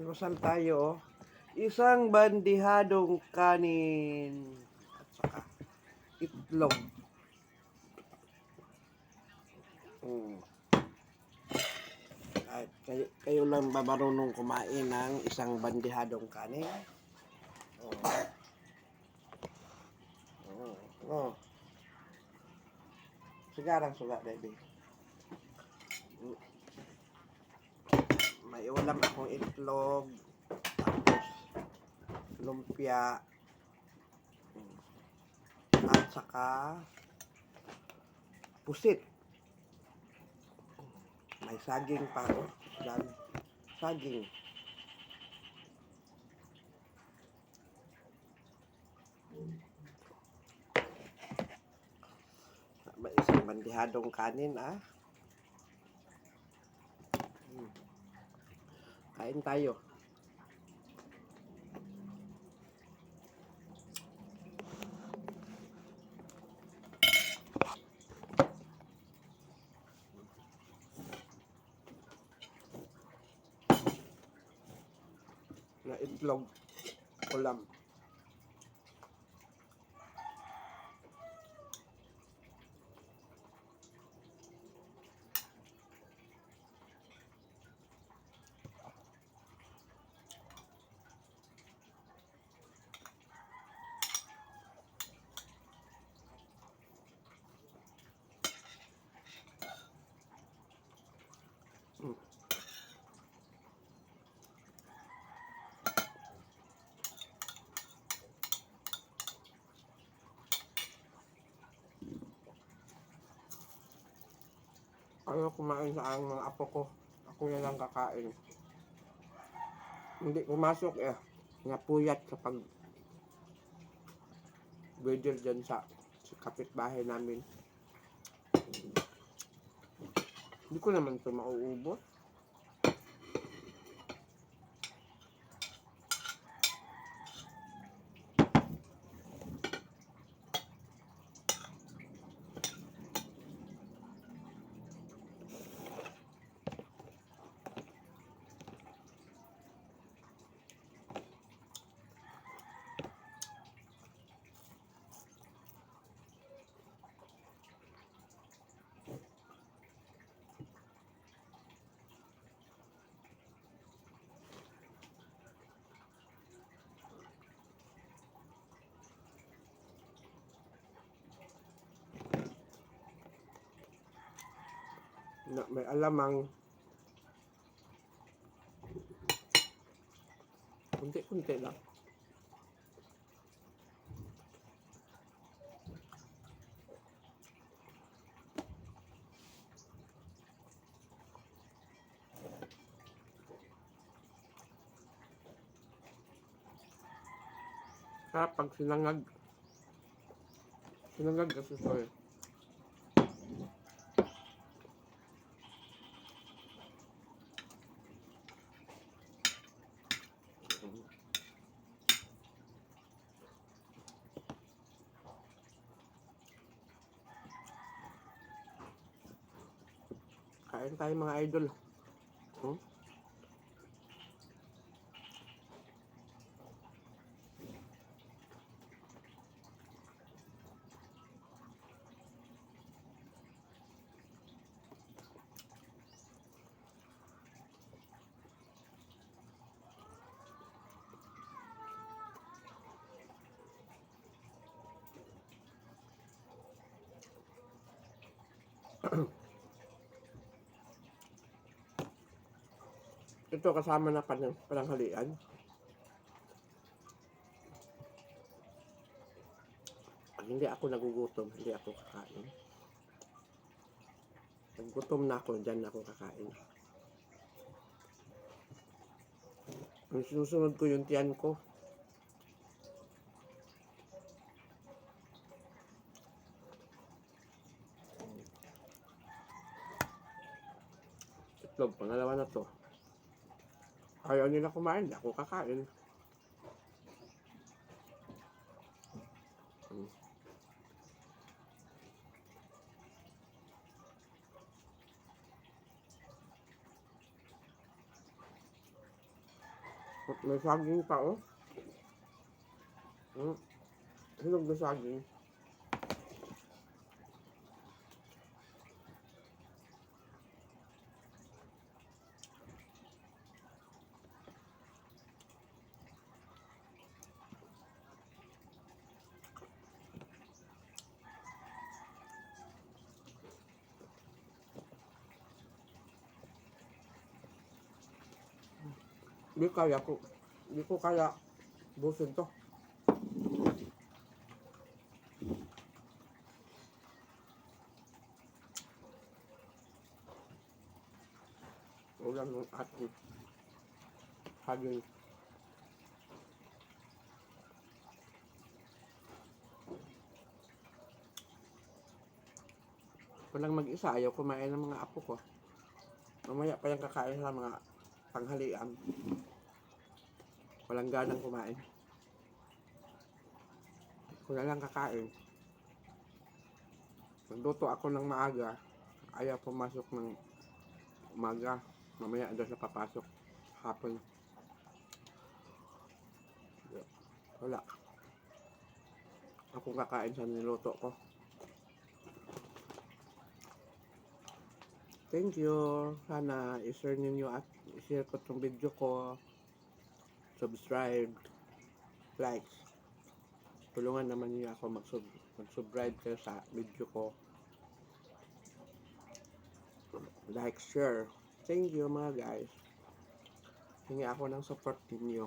Almusal tayo. oh. Isang bandihadong kanin. At saka itlog. Mm. At kayo, kayo lang ba marunong kumain ng isang bandihadong kanin? Oh. Oh. Oh. Sigarang suga, baby. Mm. May ulam akong itlog. Tapos, lumpia. At saka, pusit. May saging pa. Yan. Saging. Isang bandihadong kanin ah. Hmm. Kain tayo. Na itlog ulam. Mm. Ayaw kumain sa ang mga apo ko. Ako na lang kakain. Hindi pumasok eh. Napuyat sa pag Virgil dyan sa kapitbahay namin. Hindi ko naman ito mauubos. Na, may alamang. Kunti-kunti lang. Sarap pag sinangag. Sinangag kasi sorry. Kain tayo mga idol. Hmm? Ito kasama na panang pananghalian. Hindi ako nagugutom, hindi ako kakain. Pag gutom na ako, dyan ako kakain. Ang sinusunod ko yung tiyan ko. Itlog, pangalawa na to. Ayaw nila kumain, di ako kakain. Hmm. May saging pa, oh. Hmm. Hinog na saging. Di kaya ko. Di ko kaya busin to. Ulam ng ating haging. Walang mag-isa, ayaw kumain ng mga apo ko. Mamaya pa yung kakain sa mga tanghalian. Walang ganang kumain. Ako lang kakain. Nagluto ako ng maaga. Ayaw pumasok ng umaga. Mamaya doon na papasok. Hapon. Wala. Ako kakain sa niluto ko. Thank you. Sana i-share ninyo at i-share ko itong video ko. Subscribe. Likes. Tulungan naman niyo ako mag-sub mag-subscribe kayo sa video ko. Like, share. Thank you mga guys. Hingi ako ng support ninyo.